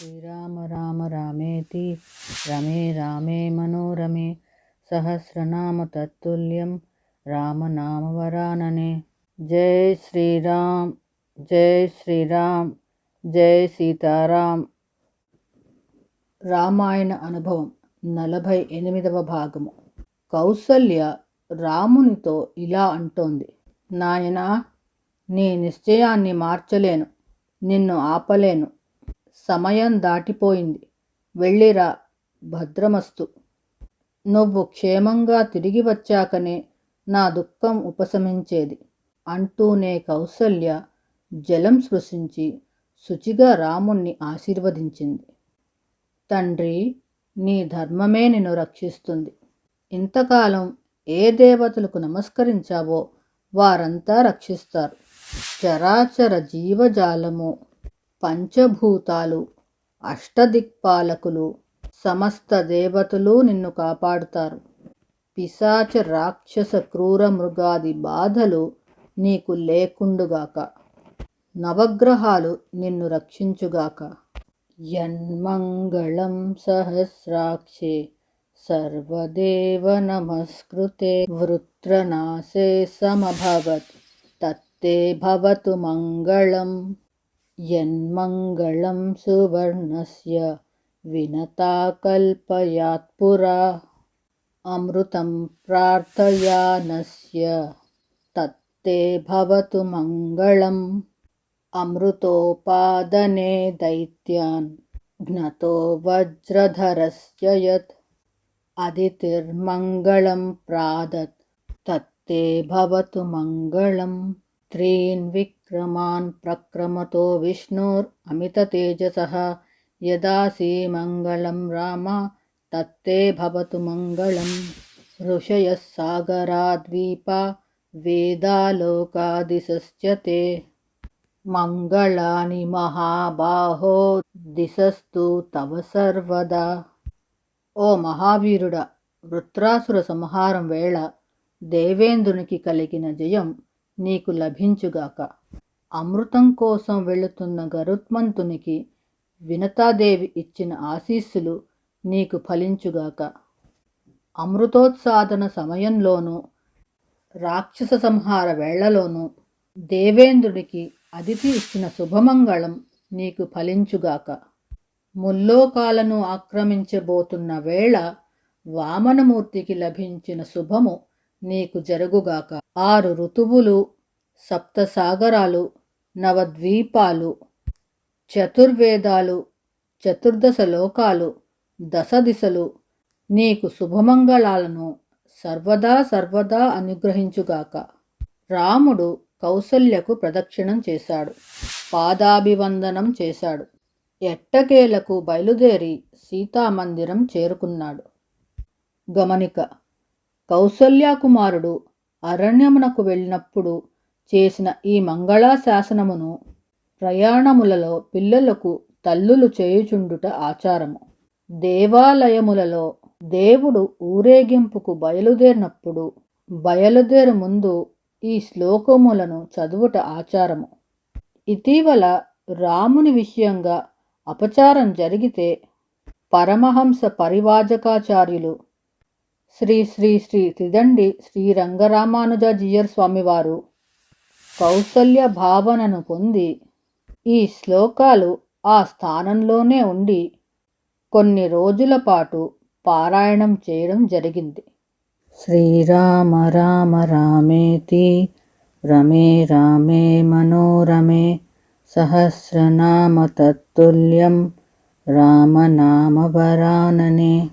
శ్రీరామ రామ రామేతి రమే రామే మనోరమే సహస్రనామ తత్తుల్యం రామనామవరాననే జై శ్రీరామ్ జై శ్రీరామ్ జై సీతారాం రామాయణ అనుభవం నలభై ఎనిమిదవ భాగము. కౌసల్య రామునితో ఇలా అంటోంది నాయనా నీ నిశ్చయాన్ని మార్చలేను నిన్ను ఆపలేను సమయం దాటిపోయింది. వెళ్ళిరా భద్రమస్తు. నువ్వు క్షేమంగా తిరిగి వచ్చాకనే నా దుఃఖం ఉపశమించేది. అంటూనే కౌసల్య జలం స్పృశించి శుచిగా రాముణ్ణి ఆశీర్వదించింది. తండ్రి నీ ధర్మమే నిన్ను రక్షిస్తుంది. ఇంతకాలం ఏ దేవతలకు నమస్కరించావో వారంతా రక్షిస్తారు. చరాచర జీవజాలము పంచభూతాలు అష్టదిక్పాలకులు సమస్త దేవతలు నిన్ను కాపాడుతారు. పిశాచ రాక్షస క్రూర మృగాది బాధలు నీకు లేకుండుగాక. నవగ్రహాలు నిన్ను రక్షించుగాక. యన్మంగళం సహస్రాక్షే సర్వదేవ నమస్కృతే. వృత్రనాశే సమభవత్ తత్తే భవతు మంగళం. यन्मङ्गलं सुवर्णस्य विनता कल्पयात् पुरा अमृतं प्रार्थयानस्य तत्ते भवतु मङ्गलम्। अमृतोपादने दैत्यान् घ्नतो वज्रधरस्य यत् अदितिर्मङ्गलं प्रादत्। तत्ते भवतु मङ्गलं त्रीन् క్రమాన్ ప్రక్రమతో విష్ణుర్ అమిత తేజస యదాసి మంగళం రామ తత్తే భవతు మంగళం ఋషయः సాగరాద్వీపా వేదాలోకాదిశశ్చ తే మంగళాని మహాబాహో దిశస్తు తవ సర్వదా ఓ మహావీరుడ వృత్రాసుర సంహారం వేళ దేవేంద్రునికి కలిగిన జయం నీకు లభించుగాక। అమృతం కోసం వెళుతున్న గరుత్మంతునికి వినతాదేవి ఇచ్చిన ఆశీస్సులు నీకు ఫలించుగాక. అమృతోత్సాదన సమయంలోనూ రాక్షస సంహార వేళలోనూ దేవేంద్రుడికి అదితి ఇచ్చిన శుభమంగళం నీకు ఫలించుగాక. ముల్లోకాలను ఆక్రమించబోతున్న వేళ వామనమూర్తికి లభించిన శుభము నీకు జరుగుగాక. ఆరు ఋతువులు సప్తసాగరాలు నవద్వీపాలు చతుర్వేదాలు చతుర్దశ లోకాలు దశ దిశలు నీకు శుభమంగళాలను సర్వదా సర్వదా అనుగ్రహించుగాక. రాముడు కౌసల్యకు ప్రదక్షిణం చేశాడు. పాదాభివందనం చేశాడు. ఎట్టకేలకు బయలుదేరి సీతామందిరం చేరుకున్నాడు. గమనిక కౌసల్యాకుమారుడు అరణ్యమునకు వెళ్ళినప్పుడు చేసిన ఈ మంగళాశాసనమును ప్రయాణములలో పిల్లలకు తల్లులు చేయుచుండుట ఆచారము. దేవాలయములలో దేవుడు ఊరేగింపుకు బయలుదేరినప్పుడు బయలుదేరు ముందు ఈ శ్లోకములను చదువుట ఆచారము. ఇటీవల రాముని విషయంగా అపచారం జరిగితే పరమహంస పరివాజకాచార్యులు శ్రీ శ్రీ శ్రీ త్రిదండి శ్రీ రంగరామానుజీయర్ స్వామివారు కౌసల్య భావనను పొంది ఈ శ్లోకాలు ఆ స్థానంలోనే ఉండి కొన్ని రోజుల పాటు పారాయణం చేయడం జరిగింది. శ్రీరామ రామ రామేతి రమే రామే మనోరమే సహస్రనామ తత్తుల్యం రామనామవరాననే